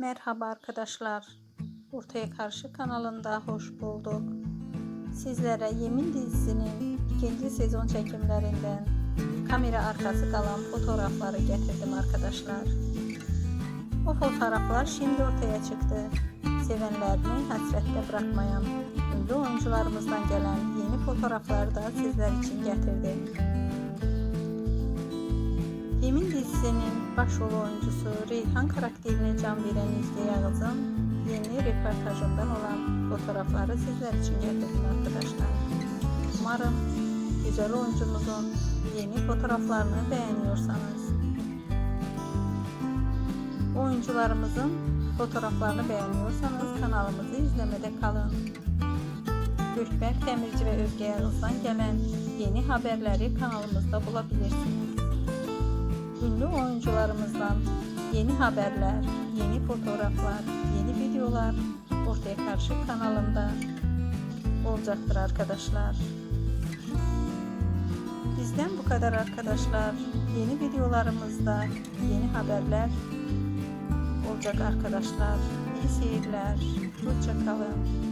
Merhaba arkadaşlar. Ortaya Karşı kanalında hoş bulduk. Sizlere Yemin dizisinin ikinci sezon çekimlerinden kamera arkası kalan fotoğrafları getirdim arkadaşlar. O fotoğraflar şimdi ortaya çıktı. Sevenlerini hasrette bırakmayan ünlü oyuncularımızdan gelen yeni fotoğrafları da sizler için getirdim. Yemin dizisinin başrol oyuncusu Reyhan karakterine can veren Müjde yeni röportajından olan fotoğrafları sizler için getirdim arkadaşlar. Umarım güzel oyuncumuzun yeni fotoğraflarını beğeniyorsanız oyuncularımızın fotoğraflarını beğeniyorsanız kanalımızı izlemede kalın. Gökberk Demirci ve Özge Yağız'dan gelen yeni haberleri kanalımızda bulabilirsiniz ünlü oyuncularımızdan yeni haberler, yeni fotoğraflar, yeni videolar ortaya karşı kanalımda olacaktır arkadaşlar. Bizden bu kadar arkadaşlar. Yeni videolarımızda yeni haberler olacak arkadaşlar. İyi seyirler. Hoşça kalın.